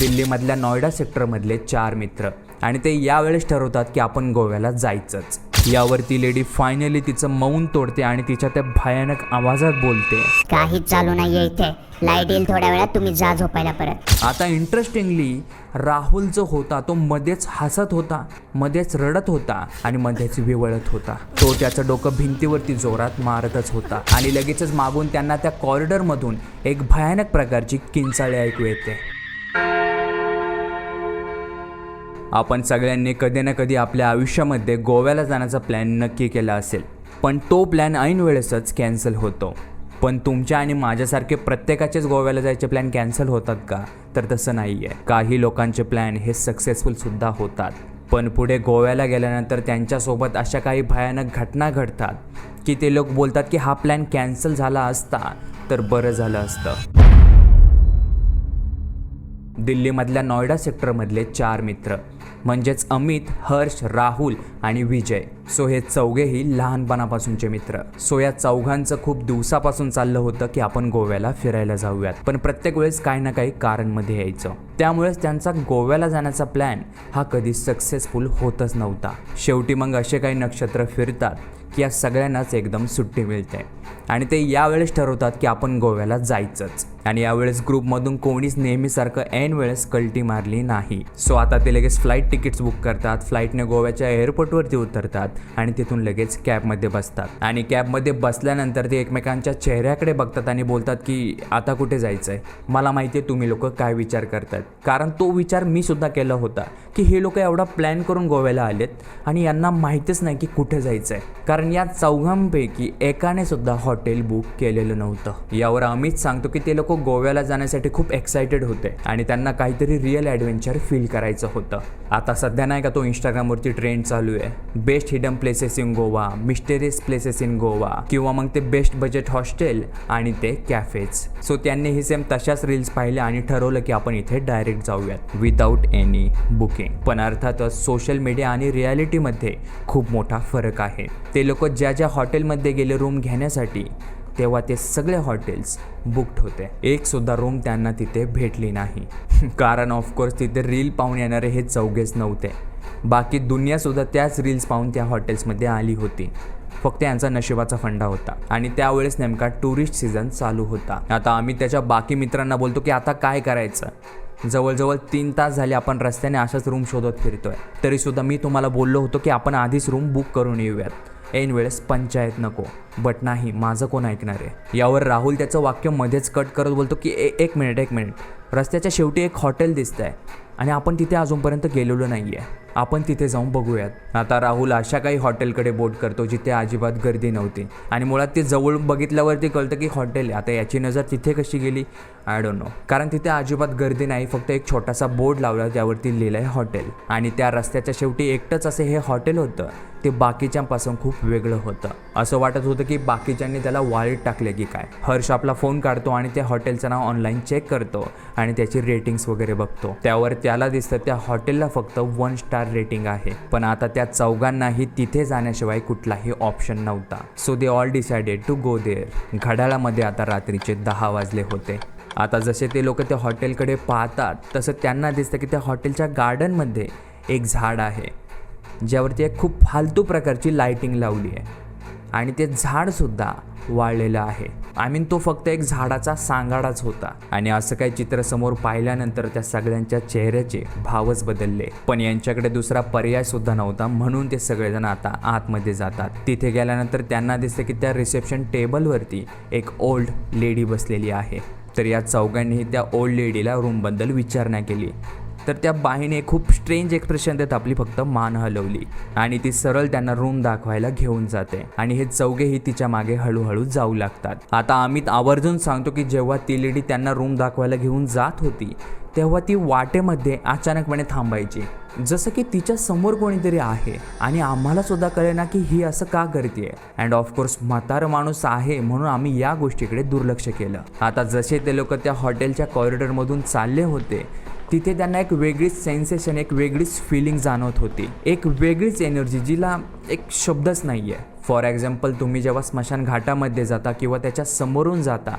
दिल्लीमधल्या नॉयडा सेक्टरमधले चार मित्र. आणि ते यावेळेस ठरवतात की आपण गोव्याला जायचंच. यावर ती लेडी फायनली तिचं मौन तोडते आणि तिच्या त्या भयानक आवाजात बोलते. काहीच चालू नाहीये इथे. लाइट येईल थोड्या वेळात तुम्ही जा झोपायला परत. आता इंटरेस्टिंगली राहुल जो होता तो मध्येच हसत होता मध्येच रडत होता आणि मध्येच विवळत होता. तो त्याचं डोकं भिंतीवरती जोरात मारतच होता आणि लगेचच मागून त्यांना त्या कॉरिडॉरमधून एक भयानक प्रकारची किंचाळी ऐकू येते. आपण सगळ्यांनी कधी ना कधी आपल्या आयुष्यामध्ये गोव्याला जाण्याचा प्लॅन नक्की केला असेल. पण तो प्लॅन ऐनवेळेसच कॅन्सल होतो. पण तुमच्या आणि माझ्यासारखे प्रत्येकाचेच गोव्याला जायचे प्लॅन कॅन्सल होतात का? तर तसं नाही आहे काही लोकांचे प्लॅन हे सक्सेसफुलसुद्धा होतात. पण पुढे गोव्याला गेल्यानंतर त्यांच्यासोबत अशा काही भयानक घटना घडतात की ते लोक बोलतात की हा प्लॅन कॅन्सल झाला असता तर बरं झालं असतं. दिल्लीमधल्या नॉयडा सेक्टरमधले चार मित्र म्हणजेच अमित हर्ष राहुल आणि विजय. सो हे चौघेही लहानपणापासूनचे मित्र. सो या चौघांचं खूप दिवसापासून चाललं होतं की आपण गोव्याला फिरायला जाऊयात. पण प्रत्येक वेळेस काही ना काही कारणमध्ये यायचं. त्यामुळेच त्यांचा गोव्याला जाण्याचा प्लॅन हा कधी सक्सेसफुल होतच नव्हता. शेवटी मग असे काही नक्षत्र फिरतात की या सगळ्यांनाच एकदम सुट्टी मिळते. आणि ते यावेळेस ठरवतात की आपण गोव्याला जायचंच. आणि यावेळेस ग्रुपमधून कोणीच नेहमीसारखं ऐन वेळेस कल्टी मारली नाही. सो आता ते लगेच फ्लाईट तिकीट्स बुक करतात फ्लाईटने गोव्याच्या एअरपोर्टवरती उतरतात आणि तिथून लगेच कॅबमध्ये बसतात. आणि कॅबमध्ये बसल्यानंतर ते एकमेकांच्या चेहऱ्याकडे बघतात आणि बोलतात की आता कुठे जायचं आहे मला माहिती आहे तुम्ही लोक काय विचार करतात. कारण तो विचार मी सुद्धा केला होता की हे लोक एवढा प्लॅन करून गोव्याला आलेत आणि यांना माहितीच नाही की कुठे जायचं आहे कारण या चौघांपैकी एकाने सुद्धा हॉट हॉटेल बुक केलेलं नव्हतं. यावर अमित सांगतो की ते लोक गोव्याला जाण्यासाठी खूप एक्सायटेड होते आणि त्यांना काहीतरी रिअल ॲडव्हेंचर फील करायचं होतं. आता सध्या नाही का तो इंस्टाग्रामवरती ट्रेंड चालू आहे. Best hidden places in Goa mysterious places in Goa किंवा मग ते बेस्ट बजेट हॉस्टेल आणि ते कॅफेज सो त्यांनी ही सेम तशाच रील्स पाहिल्या आणि ठरवलं की आपण इथे डायरेक्ट जाऊयात विदाऊट एनी बुकिंग पण अर्थातच सोशल मीडिया आणि रियालिटीमध्ये खूप मोठा फरक आहे. ते लोक ज्या ज्या हॉटेलमध्ये गेले रूम घेण्यासाठी तेव्हा ते सगळे हॉटेल्स बुकड होते. एक सुद्धा रूम त्यांना तिथे भेटली नाही. कारण ऑफकोर्स तिथे रील पाहून येणारे हे चौघेच नव्हते. बाकी दुनियासुद्धा त्याच रील्स पाहून त्या हॉटेल्समध्ये आली होती. फक्त यांचा नशिबाचा फंडा होता. आणि त्यावेळेस नेमका टुरिस्ट सीझन चालू होता. आता आम्ही त्याच्या बाकी मित्रांना बोलतो की आता काय करायचं? जवळजवळ तीन तास झाले आपण रस्त्याने अशाच रूम शोधत फिरतोय. तरीसुद्धा मी तुम्हाला बोललो होतो की आपण आधीच रूम बुक करून येऊयात. ऐन वेळेस पंचायत नको. बट नाही माझं कोण ऐकणार आहे? यावर राहुल त्याचं वाक्य मध्येच कट करत बोलतो की ए एक मिनिट एक मिनिट रस्त्याच्या शेवटी एक हॉटेल दिसतं आहे आणि आपण तिथे अजूनपर्यंत गेलेलो नाही आहे आपण तिथे जाऊन बघूयात. आता राहुल अशा काही हॉटेलकडे बोट करतो जिथे अजिबात गर्दी नव्हती. आणि मुळात ते जवळ बघितल्यावरती कळतं की हॉटेल आहे. आता याची नजर तिथे कशी गेली? आय डोंट नो कारण तिथे अजिबात गर्दी नाही फक्त एक छोटासा बोर्ड लावला त्यावरती लिहिलं आहे हॉटेल आणि त्या रस्त्याच्या शेवटी एकटंच असे हे हॉटेल होतं. ते बाकीच्यांपासून खूप वेगळं होतं. असं वाटत होतं की बाकीच्यांनी त्याला वाळीत टाकले की काय. हर्ष आपला फोन काढतो आणि त्या हॉटेलचं नाव ऑनलाईन चेक करतो आणि त्याची रेटिंग्स वगैरे बघतो. त्यावर त्याला दिसतं त्या हॉटेलला फक्त वन स्टार रेटिंग आहे. पण आता त्या चौघांनाही तिथे जाण्याशिवाय कुठलाही ऑप्शन नव्हता. So they all decided to go there घड्याळामध्ये आता रात्रीचे दहा वाजले होते. आता जसे ते लोक त्या हॉटेलकडे पाहतात तसं त्यांना दिसतं की त्या हॉटेलच्या गार्डनमध्ये एक झाड आहे. ज्यावरती एक खूप फालतू प्रकारची लायटिंग लावली आहे. आणि ते झाडसुद्धा वाळलेलं आहे. आय मीन तो फक्त एक झाडाचा सांगाडाच होता. आणि असं काही चित्र समोर पाहिल्यानंतर त्या सगळ्यांच्या चेहऱ्याचे भावच बदलले. पण यांच्याकडे दुसरा पर्याय सुद्धा नव्हता म्हणून ते सगळेजण आता आतमध्ये जातात. तिथे गेल्यानंतर त्यांना दिसतं की त्या रिसेप्शन टेबलवरती एक ओल्ड लेडी बसलेली आहे. तर या चौघांनीही त्या ओल्ड लेडीला रूमबद्दल विचारणा केली. तर त्या बाईने खूप स्ट्रेंज एक्सप्रेशन देत आपली फक्त मान हलवली. आणि ती सरळ त्यांना रूम दाखवायला घेऊन जाते. आणि हे चौघेही तिच्यामागे हळूहळू जाऊ लागतात. आता अमित आवर्जून सांगतो की जेव्हा ती लेडी त्यांना रूम दाखवायला घेऊन जात होती तेव्हा ती वाटेमध्ये अचानकपणे थांबायची. जसं की तिच्या समोर कोणीतरी आहे आणि आम्हाला सुद्धा कळेना की ही असं का करते अँड ऑफकोर्स म्हातारं माणूस आहे म्हणून आम्ही या गोष्टीकडे दुर्लक्ष केलं. आता जसे ते लोक त्या हॉटेलच्या कॉरिडॉरमधून चालले होते तिथे त्यांना एक वेगळीच सेन्सेशन एक वेगळीच फिलिंग जाणवत होती. एक वेगळीच एनर्जी जिला एक शब्दच नाही आहे फॉर एक्झाम्पल तुम्ही जेव्हा स्मशान घाटामध्ये जाता किंवा त्याच्या समोरून जाता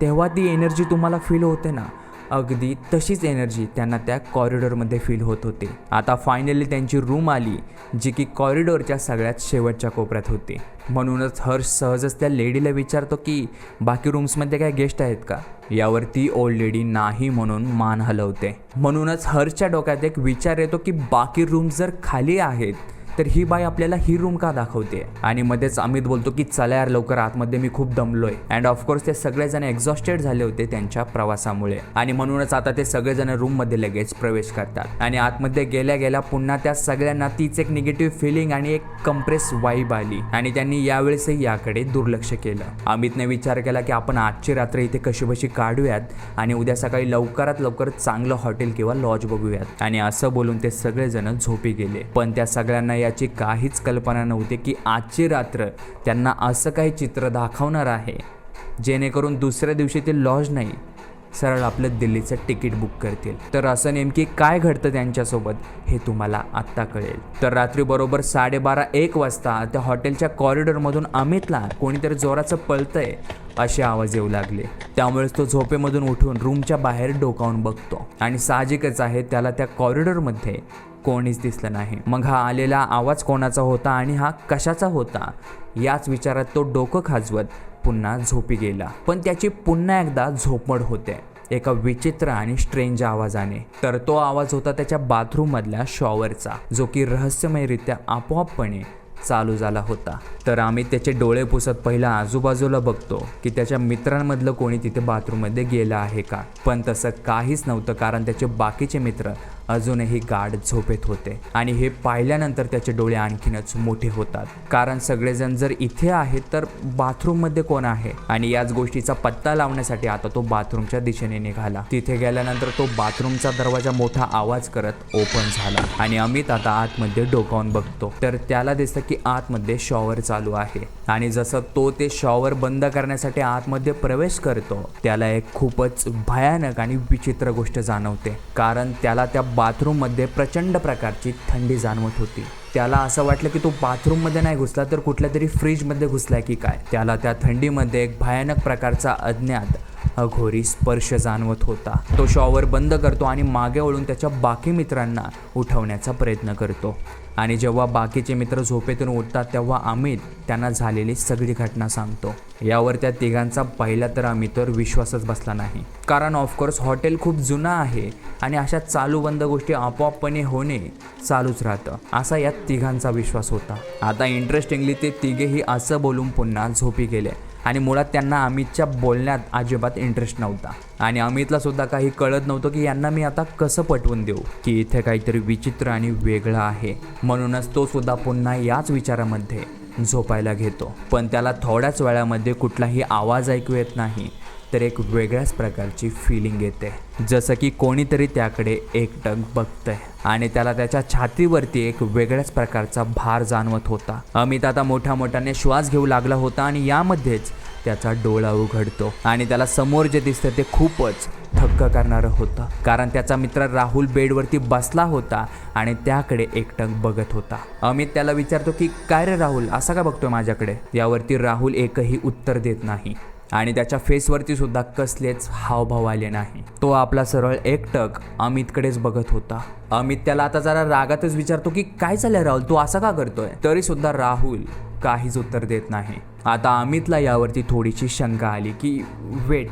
तेव्हा ती एनर्जी तुम्हाला फील होते ना. अगदी तशीच एनर्जी त्यांना त्या कॉरिडॉरमध्ये फील होत होती. आता फायनली त्यांची रूम आली जी की कॉरिडॉरच्या सगळ्यात शेवटच्या कोपऱ्यात होती. म्हणूनच हर्ष सहजच त्या लेडीला विचारतो की बाकी रूम्समध्ये काय गेस्ट आहेत का? यावर ती ओल्ड लेडी नाही म्हणून मान हलवते. म्हणूनच हर्षच्या डोक्यात एक विचार येतो की बाकी रूम्स जर खाली आहेत तर ही बाई आपल्याला ही रूम का दाखवते? आणि मध्येच अमित बोलतो की चला यार लवकर आतमध्ये मी खूप दमलोय. अँड ऑफकोर्स ते सगळेजण एक्झॉस्टेड झाले होते त्यांच्या प्रवासामुळे. आणि म्हणूनच आता ते सगळेजण रूममध्ये लगेच प्रवेश करतात. आणि आतमध्ये गेल्या गेल्या पुन्हा त्या सगळ्यांना तीच एक निगेटिव्ह फिलिंग आणि एक कंप्रेस वाईब आली. आणि त्यांनी यावेळेसही याकडे दुर्लक्ष केलं. अमितने विचार केला की आपण आजची रात्र इथे कशी बशी काढूयात? आणि उद्या सकाळी लवकरात लवकर चांगलं हॉटेल किंवा लॉज बघूयात. आणि असं बोलून ते सगळेजण झोपी गेले. पण त्या सगळ्यांना या याची काहीच कल्पना नव्हती की आजची रात्र त्यांना असं काही चित्र दाखवणार आहे. जेणेकरून दुसऱ्या दिवशी ते लॉज नाही. सरळ आपलं दिल्लीचं तिकीट बुक करतील. तर असं नेमकी काय घडतं त्यांच्यासोबत हे तुम्हाला आत्ता कळेल. तर रात्री बरोबर साडेबारा एक वाजता त्या हॉटेलच्या कॉरिडॉरमधून अमितला कोणीतरी जोराचं पळतंय असे आवाज येऊ लागले. त्यामुळेच तो झोपेमधून उठून रूमच्या बाहेर डोकावून बघतो. आणि साहजिकच आहे त्याला त्या कॉरिडॉरमध्ये कोणीच दिसलं नाही. मग हा आलेला आवाज कोणाचा होता आणि हा कशाचा होता? याच विचारात तो डोकं खाजवत पुन्हा झोपी गेला. पण त्याची पुन्हा एकदा झोपमड होते एका विचित्र आणि स्ट्रेंज आवाजाने. तर तो आवाज होता त्याच्या बाथरूममधल्या शॉवरचा जो की रहस्यमयरित्या आपोआपपणे चालू झाला होता. तर आम्ही त्याचे डोळे पुसत पहिला आजूबाजूला बघतो की त्याच्या मित्रांमधलं कोणी तिथे बाथरूममध्ये गेलं आहे का? पण तसं काहीच नव्हतं कारण त्याचे बाकीचे मित्र अजूनही गाढ झोपेत होते आणि हे पाहिल्यानंतर त्याचे डोळे आणखीनच मोठे होतात. कारण सगळेजण जर इथे आहेत तर बाथरूममध्ये कोण आहे? आणि याच गोष्टीचा पत्ता लावण्यासाठी आता तो बाथरूमच्या दिशेने निघाला. तिथे गेल्यानंतर तो बाथरूमचा दरवाजा मोठा आवाज करत ओपन झाला आणि अमित आता आतमध्ये डोकावून बघतो. तर त्याला दिसतं की आतमध्ये शॉवर चालू आहे आणि जसं तो ते शॉवर बंद करण्यासाठी आतमध्ये प्रवेश करतो त्याला एक खूपच भयानक आणि विचित्र गोष्ट जाणवते. कारण त्याला त्या बाथरूममध्ये प्रचंड प्रकारची थंडी जाणवत होती. त्याला असं वाटलं की तो बाथरूममध्ये नाही घुसला तर कुठल्या तरी फ्रीजमध्ये घुसलाय की काय? त्याला त्या थंडीमध्ये एक भयानक प्रकारचा अज्ञात अघोरी स्पर्श जाणवत होता. तो शॉवर बंद करतो आणि मागे वळून त्याच्या बाकी मित्रांना उठवण्याचा प्रयत्न करतो. आणि जेव्हा बाकीचे मित्र झोपेतून उठतात तेव्हा अमित त्यांना झालेली सगळी घटना सांगतो. यावर त्या तिघांचा पहिला तर अमितवर विश्वासच बसला नाही. कारण ऑफकोर्स हॉटेल खूप जुनं आहे आणि अशा चालू बंद गोष्टी आपोआपपणे होणे चालूच राहतं. असा या तिघांचा विश्वास होता. आता इंटरेस्टिंगली ते तिघेही असं बोलून पुन्हा झोपी गेले. आणि मुळात त्यांना अमितच्या बोलण्यात अजिबात इंटरेस्ट नव्हता. आणि अमितला सुद्धा काही कळत नव्हतं की यांना मी आता कसं पटवून देऊ की इथे काहीतरी विचित्र आणि वेगळं आहे. म्हणूनच तो सुद्धा पुन्हा याच विचारामध्ये झोपायला घेतो. पण त्याला थोड्याच वेळामध्ये कुठलाही आवाज ऐकू येत नाही. तर एक वेगळ्याच प्रकारची फिलिंग येते. जसं की कोणीतरी त्याकडे एकटक बघतंय आणि त्याला त्याच्या छातीवरती एक वेगळ्याच प्रकारचा भार जाणवत होता. अमित आता मोठ्या मोठ्याने श्वास घेऊ लागला होता आणि यामध्येच त्याचा डोळा उघडतो आणि त्याला समोर जे दिसतं ते खूपच थक्क करणारं होतं. कारण त्याचा मित्र राहुल बेडवरती बसला होता आणि त्याकडे एकटक बघत होता. अमित त्याला विचारतो की काय रे राहुल असा का बघतोय माझ्याकडे? यावरती राहुल एकही उत्तर देत नाही. आणि त्याच्या फेसवरती सुद्धा कसलेच हावभाव आले नाही. तो आपला सरळ एकटक अमितकडेच बघत होता. अमित त्याला आता जरा रागातच विचारतो की काय चाललंय राहुल? तू असं का करतोय? तरी सुद्धा राहुल काहीच उत्तर देत नाही. आता अमितला यावरती थोडीशी शंका आली की वेट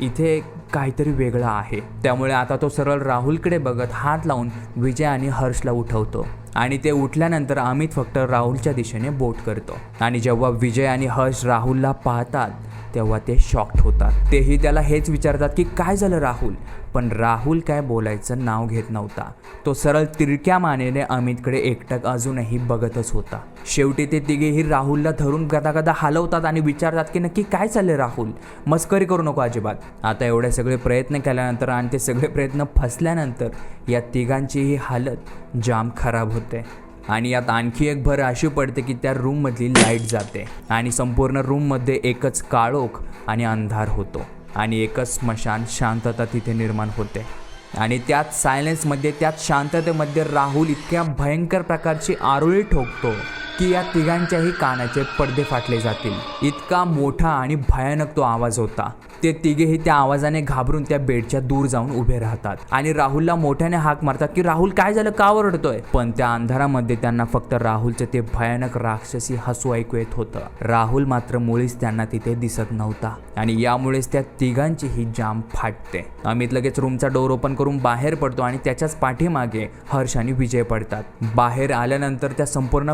इथे काहीतरी वेगळं आहे. त्यामुळे आता तो सरळ राहुलकडे बघत हात लावून विजय आणि हर्षला उठवतो. आणि ते उठल्यानंतर अमित फक्त राहुलच्या दिशेने बोट करतो. आणि जेव्हा विजय आणि हर्ष राहुलला पाहतात तेव्हा ते शॉक्ड होतात. तेही त्याला हेच विचारतात की काय झालं राहुल? पण राहुल काय बोलायचं नाव घेत नव्हता. तो सरळ तिरक्या मानेने अमितकडे एकटक अजूनही बघतच होता. शेवटी ते तिघेही राहुलला धरून गदा गदा हलवतात आणि विचारतात की नक्की काय चाललंय राहुल? मस्करी करू नको अजिबात. आता एवढे सगळे प्रयत्न केल्यानंतर आणि ते सगळे प्रयत्न फसल्यानंतर या तिघांचीही हालत जाम खराब होते. आणि यात आणखी एक भर अशी पडते की त्या रूममधली लाइट जाते आणि संपूर्ण रूममध्ये एकच काळोख आणि अंधार होतो आणि एकच स्मशान शांतता तिथे निर्माण होते. आणि त्यात सायलेन्समध्ये त्यात शांततेमध्ये राहुल इतक्या भयंकर प्रकारची आरोळी ठोकतो. की या तिघांच्याही कानाचे पडदे फाटले जातील. इतका मोठा आणि भयानक तो आवाज होता. ते तिघेही त्या आवाजाने घाबरून त्या बेडच्या दूर जाऊन उभे राहतात. आणि राहुलला मोठ्याने हाक मारतात की राहुल काय झालं? का ओरडतोय? पण त्या अंधारामध्ये त्यांना फक्त राहुलचं ते भयानक राक्षसी हसू ऐकू येत होतं. राहुल मात्र मुळीच त्यांना तिथे दिसत नव्हता. आणि यामुळेच त्या तिघांची ही जाम फाटते. अमित लगेच रूमचा डोर ओपन करून बाहेर पडतो आणि त्याच्याच पाठीमागे हर्ष आणि विजय पडतात. बाहेर आल्यानंतर त्या संपूर्ण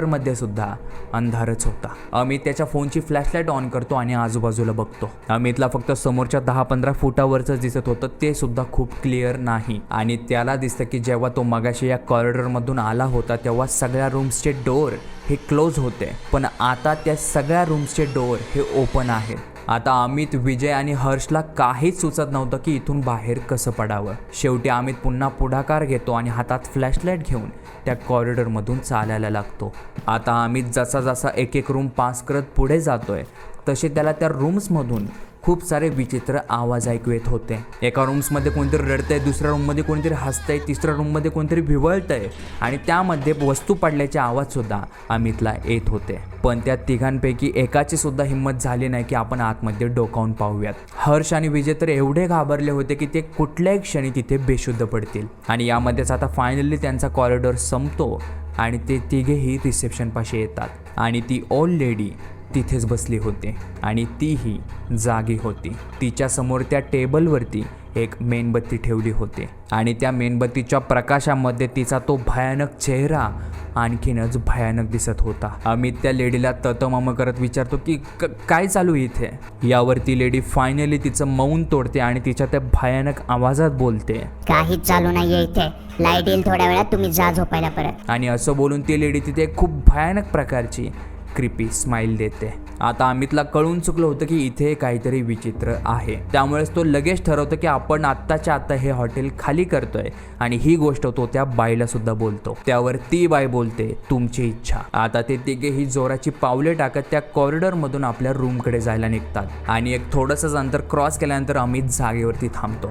थिएटरमध्ये सुद्धा अंधारच होता. अमित त्याच्या फोनची फ्लॅशलाईट ऑन करतो आणि आजूबाजूला बघतो. अमितला फक्त समोरच्या दहा पंधरा फुटावरच दिसत होतं ते सुद्धा खूप क्लिअर नाही. आणि त्याला दिसतं की जेव्हा तो मगाशी या कॉरिडॉरमधून आला होता तेव्हा सगळ्या रूम्सचे डोअर हे क्लोज होते. पण आता त्या सगळ्या रूम्सचे डोअर हे ओपन आहेत आता अमित विजय आणि हर्षला काहीच सुचत नव्हतं की इथून बाहेर कसं पडावं. शेवटी अमित पुन्हा पुढाकार घेतो आणि हातात फ्लॅशलाईट घेऊन त्या कॉरिडॉरमधून चालायला लागतो. आता आम्ही जसा जसा एक एक रूम पास करत पुढे जातोय तसे त्याला त्या रूम्समधून खूप सारे विचित्र आवाज ऐकू येत होते. एका रूम्समध्ये कोणतरी रडतंय दुसऱ्या रूममध्ये कोणतरी हसतंय तिसऱ्या रूममध्ये कोणतरी भिवळतंय आणि त्यामध्ये वस्तू पडल्याचे आवाजसुद्धा अमितला येत होते. पण त्या तिघांपैकी एकाची सुद्धा हिंमत झाली नाही की आपण आतमध्ये डोकावून पाहूयात. हर्ष आणि विजय तर एवढे घाबरले होते की ते कुठल्याही क्षणी तिथे बेशुद्ध पडतील. आणि यामध्येच आता फायनली त्यांचा कॉरिडॉर संपतो आणि ते तिघेही रिसेप्शनपाशी येतात. आणि ती ओल्ड लेडी तिथेच बसली होती आणि तीही जागी होती. तिच्यासमोर त्या टेबलवरती एक मेणबत्ती ठेवली होती आणि त्या मेणबत्तीच्या प्रकाशामध्ये तिचा तो भयानक चेहरा आणखीनच भयानक दिसत होता. अमित त्या लेडीला ततमाम करत विचारतो की "क- काय चालू इथे? यावर ती लेडी फायनली तिचं मौन तोडते आणि तिच्या त्या भयानक आवाजात बोलते. काहीच चालू नाहीये इथे. लाइट येईल थोड्या वेळात तुम्ही जा झोपायला परत. आणि असं बोलून ती लेडी तिथे खूप भयानक प्रकारची क्रिपी स्माईल देते. आता अमितला कळून चुकलं होतं की इथे काहीतरी विचित्र आहे. त्यामुळेच तो लगेच ठरवतो की आपण आत्ताच्या आत्ता हे हॉटेल खाली करतोय. आणि ही गोष्ट तो त्या बाईला सुद्धा बोलतो. त्यावर ती बाई बोलते तुमची इच्छा. आता ते तिघे ही जोराची पावले टाकत त्या कॉरिडॉरमधून आपल्या रूमकडे जायला निघतात. आणि एक थोडंसंच अंतर क्रॉस केल्यानंतर अमित जागेवरती थांबतो.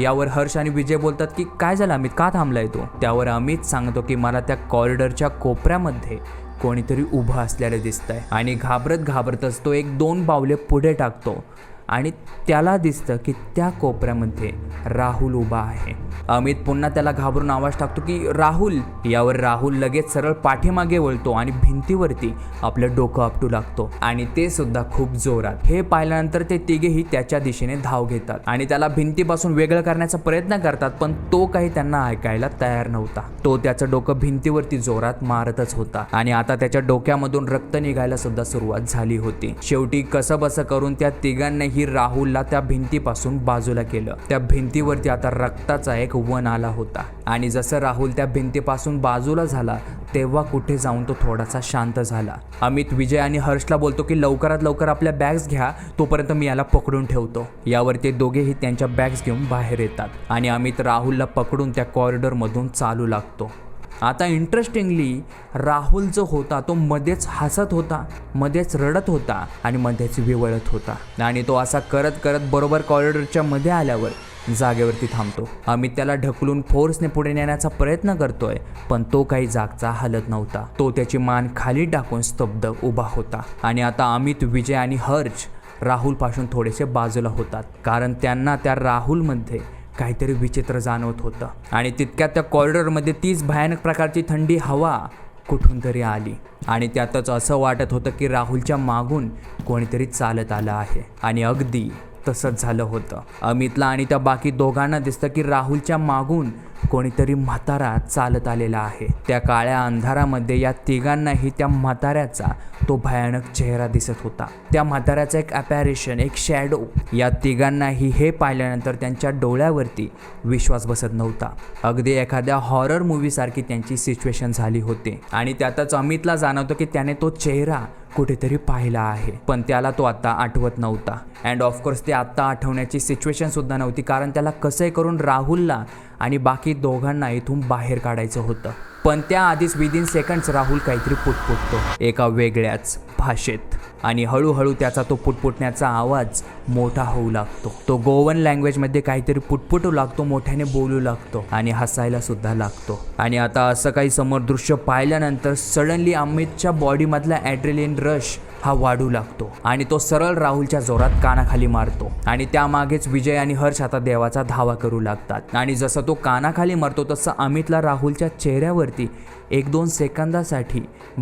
यावर हर्ष आणि विजय बोलतात की काय झालं अमित? का थांबलाय तो? त्यावर अमित सांगतो की मला त्या कॉरिडॉरच्या कोपऱ्यामध्ये कोणीतरी उभं असलेलं दिसतंय. आणि घाबरत घाबरतच तो एक दोन पावले पुढे टाकतो. आणि त्याला दिसतं की त्या कोपऱ्यामध्ये राहुल उभा आहे. अमित पुन्हा त्याला घाबरून आवाज टाकतो की राहुल. यावर राहुल लगेच सरळ पाठीमागे वळतो आणि भिंतीवरती आपलं डोकं आपटू लागतो. आणि ते सुद्धा खूप जोरात. हे पाहिल्यानंतर ते तिघेही त्याच्या दिशेने धाव घेतात आणि त्याला भिंतीपासून वेगळं करण्याचा प्रयत्न करतात पण तो काही त्यांना ऐकायला तयार नव्हता. तो त्याचं डोकं भिंतीवरती जोरात मारतच होता आणि आता त्याच्या डोक्यामधून रक्त निघायला सुद्धा सुरुवात झाली होती. शेवटी कसं बसं करून त्या तिघांनाही राहुलला त्या भिंतीपासून बाजूला केलं. त्या भिंतीवरती आता रक्ताचा एक वन आला होता. आणि जसं राहुल त्या भिंतीपासून बाजूला झाला तेव्हा कुठे जाऊन तो थोडासा शांत झाला. अमित विजय आणि हर्षला बोलतो की लवकरात लवकर आपल्या बॅग्स घ्या तोपर्यंत मी याला पकडून ठेवतो. यावर ते दोघेही त्यांच्या बॅग्स घेऊन बाहेर येतात आणि अमित राहुलला पकडून त्या कॉरिडॉरमधून चालू लागतो. आता इंटरेस्टिंगली राहुल जो होता तो मध्येच हसत होता मध्येच रडत होता आणि मध्येच विवळत होता. आणि तो असा करत करत बरोबर कॉरिडॉरच्या मध्ये आल्यावर जागेवरती थांबतो. अमित त्याला ढकलून फोर्सने पुढे नेण्याचा प्रयत्न करतोय पण तो काही जागचा हलत नव्हता. तो त्याची मान खाली टाकून स्तब्ध उभा होता. आणि आता अमित विजय आणि हर्ष राहुलपासून थोडेसे बाजूला होतात. कारण त्यांना त्या राहुलमध्ये काहीतरी विचित्र जाणवत होतं. आणि तितक्यात त्या कॉरिडॉरमध्ये तीच भयानक प्रकारची थंडी हवा कुठून तरी आली. आणि त्यातच असं वाटत होतं की राहुलच्या मागून कोणीतरी चालत आलं आहे. आणि अगदी तसंच झालं होतं. अमितला आणि त्या बाकी दोघांना दिसतं की राहुलच्या मागून कोणीतरी म्हातारा चालत आलेला आहे. त्या काळ्या अंधारामध्ये या तिघांनाही त्या म्हाताऱ्याचा तो भयानक चेहरा दिसत होता. त्या म्हाताऱ्याचं एक अपॅरेशन एक शॅडो या तिघांनाही हे पाहिल्यानंतर त्यांच्या डोळ्यावरती विश्वास बसत नव्हता. अगदी एखाद्या हॉरर मूवीसारखी त्यांची सिच्युएशन झाली होती. आणि त्यातच अमितला जाणवतं की त्याने तो चेहरा कुठेतरी पाहिला आहे. पण त्याला तो आता आठवत नव्हता. अँड ऑफकोर्स ते आत्ता आठवण्याची सिच्युएशन सुद्धा नव्हती. कारण त्याला कसंही करून राहुलला आणि बाकी दोघांना इथून बाहेर काढायचं होतं. पण त्याआधीच विदिन सेकंड्स राहुल काहीतरी पुटपुटतो. एका वेगळ्याच भाषेत. आणि हळूहळू त्याचा तो पुटपुटण्याचा आवाज मोठा होऊ लागतो. तो गोवन लँग्वेजमध्ये काहीतरी पुटपुटू लागतो मोठ्याने बोलू लागतो आणि हसायला सुद्धा लागतो. आणि आता असं काही समोर दृश्य पाहिल्यानंतर सडनली अमितच्या बॉडीमधला ॲड्रेलिन रश हा वाढू लागतो आणि तो सरळ राहुलच्या जोरात कानाखाली मारतो. आणि त्यामागेच विजय आणि हर्ष आता देवाचा धावा करू लागतात. आणि जसं तो कानाखाली मारतो तसं अमितला राहुलच्या चेहऱ्यावरती एक दोन सेकंदासाठी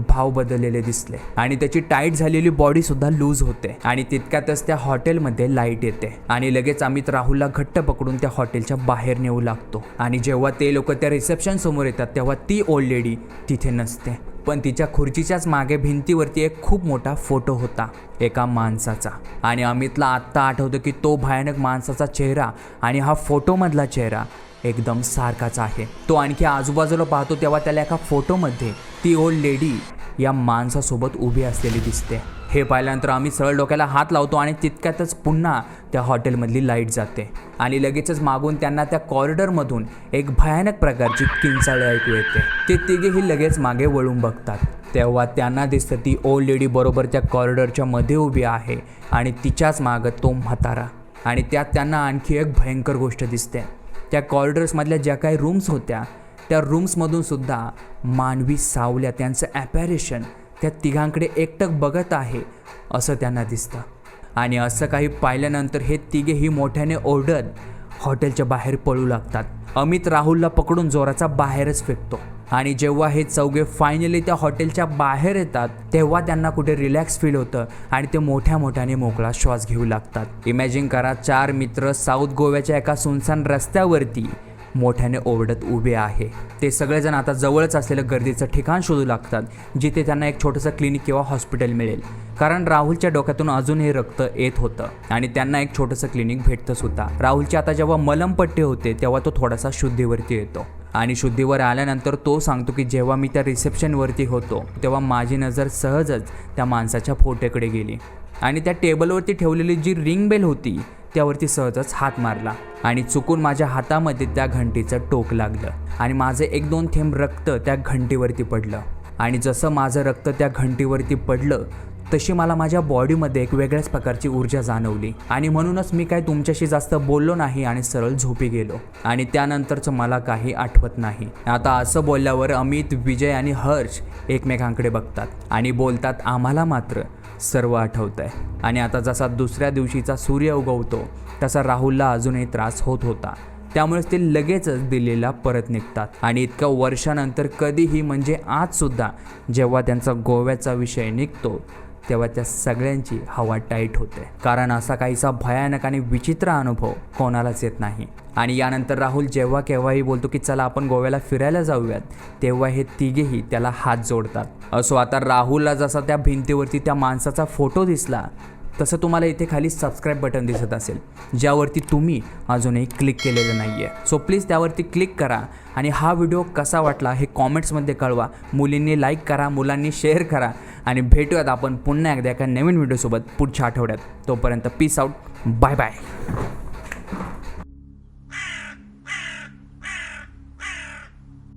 भाव बदललेले दिसले. आणि त्याची टाईट झालेली बॉडी सुद्धा लूज होते. आणि तितक्यातच त्या हॉटेलमध्ये लाइट येते. आणि लगेच अमित राहुलला घट्ट पकडून त्या हॉटेलच्या बाहेर नेऊ लागतो. आणि जेव्हा ते लोक त्या रिसेप्शन समोर येतात तेव्हा ती ओल्ड लेडी तिथे नसते. पण तिच्या खुर्चीच्याच मागे भिंतीवरती एक खूप मोठा फोटो होता एका माणसाचा. आणि अमितला आत्ता आठवतं की तो भयानक माणसाचा चेहरा आणि हा फोटोमधला चेहरा एकदम सारखाच आहे. तो आणखी आजूबाजूला पाहतो तेव्हा त्याला एका फोटोमध्ये ती ओल्ड लेडी या माणसासोबत उभी असलेली दिसते. हे पाहिल्यानंतर आम्ही सरळ डोक्याला हात लावतो आणि तितक्यातच पुन्हा त्या हॉटेलमधली लाइट जाते. आणि लगेचच मागून त्यांना त्या कॉरिडॉरमधून एक भयानक प्रकारची किंचाळी ऐकू येते. ते तिघेही लगेच मागे वळून बघतात. तेव्हा त्यांना दिसतं ती ओल्ड लेडी बरोबर त्या कॉरिडॉरच्या मध्ये उभी आहे आणि तिच्याच मागं तो म्हातारा. आणि त्यात त्यांना आणखी एक भयंकर गोष्ट दिसते. त्या कॉरिडॉर्समधल्या ज्या काही रूम्स होत्या त्या रूम्समधून सुद्धा मानवी सावल्या त्यांचं ॲपॅरेशन त्या तिघांकडे एकटक बघत आहे असं त्यांना दिसतं. आणि असं काही पाहिल्यानंतर हे तिघेही मोठ्याने ओरडत हॉटेलच्या बाहेर पळू लागतात. अमित राहुलला पकडून जोराचा बाहेरच फेकतो. आणि जेव्हा हे चौघे फायनली त्या हॉटेलच्या बाहेर येतात तेव्हा त्यांना कुठे रिलॅक्स फील होतं आणि ते मोठ्या मोठ्याने मोकळा श्वास घेऊ लागतात. इमॅजिन करा चार मित्र साऊथ गोव्याच्या एका सुनसान रस्त्यावरती मोठ्याने ओरडत उभे आहे. ते सगळेजण आता जवळच असलेलं गर्दीचं ठिकाण शोधू लागतात जिथे त्यांना एक छोटंसं क्लिनिक किंवा हॉस्पिटल मिळेल. कारण राहुलच्या डोक्यातून अजूनही रक्त येत होतं आणि त्यांना एक छोटंसं क्लिनिक भेटतं सुद्धा. राहुलची आता जेव्हा मलमपट्टी होते तेव्हा तो थोडासा शुद्धीवरती येतो. आणि शुद्धीवर आल्यानंतर तो सांगतो की जेव्हा मी त्या रिसेप्शनवरती होतो तेव्हा माझी नजर सहजच त्या माणसाच्या फोटोकडे गेली. आणि त्या टेबलवरती ठेवलेली जी रिंग बेल होती त्यावरती सहजच हात मारला आणि चुकून माझ्या हातामध्ये त्या घंटीचं टोक लागलं आणि माझं एक दोन थेंब रक्त त्या घंटीवरती पडलं. आणि जसं माझं रक्त त्या घंटीवरती पडलं तशी मला माझ्या बॉडीमध्ये एक वेगळ्याच प्रकारची ऊर्जा जाणवली. आणि म्हणूनच मी काय तुमच्याशी जास्त बोललो नाही आणि सरळ झोपी गेलो. आणि त्यानंतरचं मला काही आठवत नाही. आता असं बोलल्यावर अमित विजय आणि हर्ष एकमेकांकडे बघतात आणि बोलतात आम्हाला मात्र. सर्व आठवतं आहे आणि आता जसा दुसऱ्या दिवशीचा सूर्य उगवतो तसा राहुलला अजूनही त्रास होत होता. त्यामुळेच ते लगेचच दिल्लीला परत निघतात. आणि इतक्या वर्षानंतर कधीही म्हणजे आजसुद्धा जेव्हा त्यांचा गोव्याचा विषय निघतो तेव्हा त्या सगळ्यांची हवा टाईट होते. कारण असा काहीसा भयानक आणि विचित्र अनुभव कोणालाच येत नाही. आणि यानंतर राहुल जेव्हा केव्हाही बोलतो की चला आपण गोव्याला फिरायला जाऊयात तेव्हा हे तिघेही त्याला हात जोडतात. असो आता राहुलला जसा त्या भिंतीवरती त्या माणसाचा फोटो दिसला तसं तुम्हाला इथे खाली सबस्क्राईब बटन दिसत असेल ज्यावरती तुम्ही अजूनही क्लिक केलेलं नाही आहे सो प्लीज त्यावरती क्लिक करा आणि हा व्हिडिओ कसा वाटला हे कॉमेंट्समध्ये कळवा. मुलींनी लाईक करा मुलांनी शेअर करा आणि भेटूयात आपण पुन्हा एकदा एका नवीन व्हिडिओसोबत पुढच्या आठवड्यात. तोपर्यंत पीस आउट बाय बाय